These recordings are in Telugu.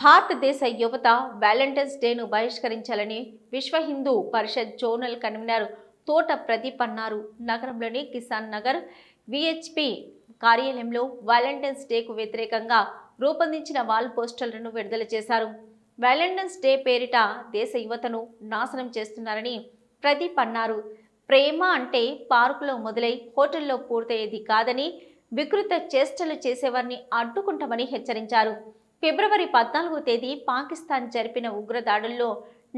భారతదేశ యువత వ్యాలంటైన్స్ డేను బహిష్కరించాలని విశ్వ హిందూ పరిషత్ జోనల్ కన్వీనర్ తోట ప్రదీప్ అన్నారు. నగరంలోని కిసాన్ నగర్ విహెచ్పి కార్యాలయంలో వ్యాలంటైన్స్ డేకు వ్యతిరేకంగా రూపొందించిన వాల్ పోస్టర్లను విడుదల చేశారు. వ్యాలంటైన్స్ డే పేరిట దేశ యువతను నాశనం చేస్తున్నారని ప్రదీప్ అన్నారు. ప్రేమ అంటే పార్కులో మొదలై హోటల్లో పూర్తయ్యేది కాదని వికృత చేష్టలు చేసేవారిని అడ్డుకుంటామని హెచ్చరించారు. ఫిబ్రవరి పద్నాలుగో తేదీ పాకిస్తాన్ జరిపిన ఉగ్రదాడుల్లో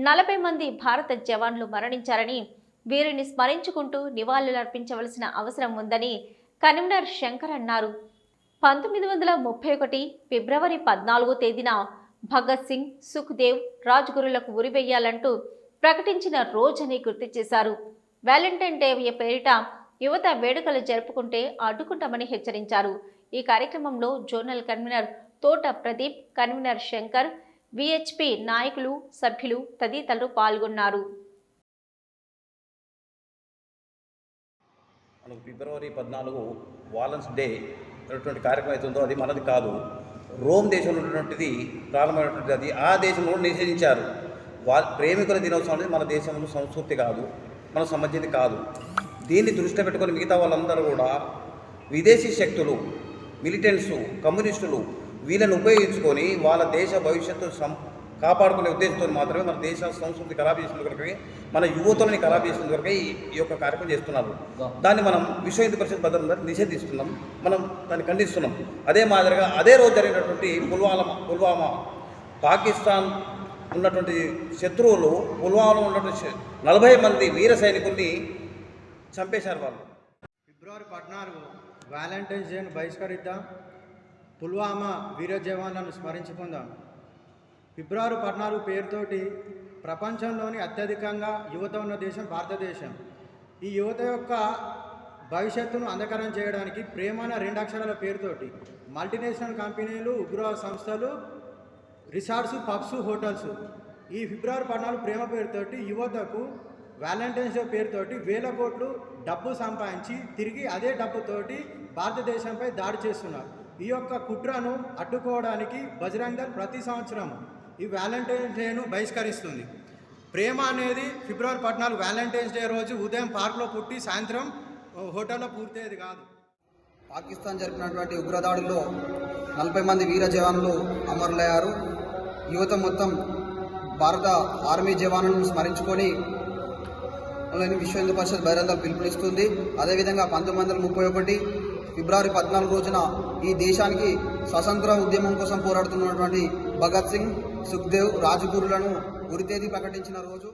నలభై మంది భారత జవాన్లు మరణించారని వీరిని స్మరించుకుంటూ నివాళులర్పించవలసిన అవసరం ఉందని కన్వీనర్ శంకర్ అన్నారు. పంతొమ్మిది వందల ముప్పై ఒకటి ఫిబ్రవరి పద్నాలుగో తేదీన భగత్ సింగ్ సుఖ్దేవ్ రాజ్గురులకు ఉరివేయాలంటూ ప్రకటించిన రోజని గుర్తు చేశారు. వ్యాలంటైన్ డే పేరిట యువత వేడుకలు జరుపుకుంటే అడ్డుకుంటామని హెచ్చరించారు. ఈ కార్యక్రమంలో జోనల్ కన్వీనర్ తోట ప్రదీప్ కన్వీనర్ శంకర్ విహెచ్పి నాయకులు సభ్యులు తదితరులు పాల్గొన్నారు. మనకు ఫిబ్రవరి పద్నాలుగు వాలన్స్ డే అనేటువంటి కార్యక్రమం అవుతుందో అది మనది కాదు. రోమ్ దేశంలో ఉన్నటువంటిది ప్రారంభమైనటువంటిది అది. ఆ దేశంలో నిషేధించారు. వా ప్రేమికుల దినోత్సవం అనేది మన దేశంలో సంస్కృతి కాదు మనకు సంబంధించింది కాదు. దీన్ని దృష్టిలో పెట్టుకొని మిగతా వాళ్ళందరూ కూడా విదేశీ శక్తులు మిలిటెంట్స్ కమ్యూనిస్టులు వీళ్ళని ఉపయోగించుకొని వాళ్ళ దేశ భవిష్యత్తు సం కాపాడుకునే ఉద్దేశంతో మాత్రమే మన దేశ సంస్కృతి ఖరాబ్ చేసిన కొరకే మన యువతులని ఖరాబ్ చేసిన కొరకే ఈ ఈ యొక్క కార్యక్రమం చేస్తున్నారు. దాన్ని మనం విశ్వ హిందూ పరిషత్ భద్రత నిషేధిస్తున్నాం. మనం దాన్ని ఖండిస్తున్నాం. అదే మాదిరిగా అదే రోజు జరిగినటువంటి పుల్వామా పుల్వామా పాకిస్తాన్ ఉన్నటువంటి శత్రువులు పుల్వామాలో ఉన్నటువంటి నలభై మంది వీర సైనికుల్ని చంపేశారు వాళ్ళు. ఫిబ్రవరి పద్నాలుగు వ్యాలంటైన్స్ డేను బహిష్కరిద్దాం. పుల్వామా వీర జవాన్లను స్మరించుకుందాం. ఫిబ్రవరి పద్నాలుగు పేరుతోటి ప్రపంచంలోని అత్యధికంగా యువత ఉన్న దేశం భారతదేశం. ఈ యువత యొక్క భవిష్యత్తును అంధకరం చేయడానికి ప్రేమన రెండు అక్షరాల పేరుతోటి మల్టీనేషనల్ కంపెనీలు ఉగ్రవ సంస్థలు రిసార్ట్స్ పబ్స్ హోటల్స్. ఈ ఫిబ్రవరి పద్నాలుగు ప్రేమ పేరుతోటి యువతకు వ్యాలంటైన్స్ డే పేరుతోటి వేల కోట్లు డబ్బు సంపాదించి తిరిగి అదే డబ్బుతోటి భారతదేశంపై దాడి చేస్తున్నారు. ఈ యొక్క కుట్రను అడ్డుకోవడానికి బజరంగ్ దళ్ ప్రతి సంవత్సరం ఈ వ్యాలంటైన్స్ డేను బహిష్కరిస్తుంది. ప్రేమ అనేది ఫిబ్రవరి పద్నాలుగు వ్యాలంటైన్స్ డే రోజు ఉదయం పార్క్లో పుట్టి సాయంత్రం హోటల్లో పూర్తయ్యేది కాదు. పాకిస్తాన్ జరిపినటువంటి ఉగ్రదాడుల్లో నలభై మంది వీర జవాన్లు అమరులయ్యారు. యువత మొత్తం భారత ఆర్మీ జవాన్లను స్మరించుకొని అలాగే విశ్వ హిందూ పరిషత్ బహిరంగ పిలుపునిస్తుంది. అదేవిధంగా పంతొమ్మిది వందల ముప్పై ఒకటి ఫిబ్రవరి పద్నాలుగు రోజున ఈ దేశానికి స్వతంత్ర ఉద్యమం కోసం పోరాడుతున్నటువంటి భగత్ సింగ్ సుఖ్దేవ్ రాజ్గురులను ఉరితేదీ ప్రకటించిన రోజు.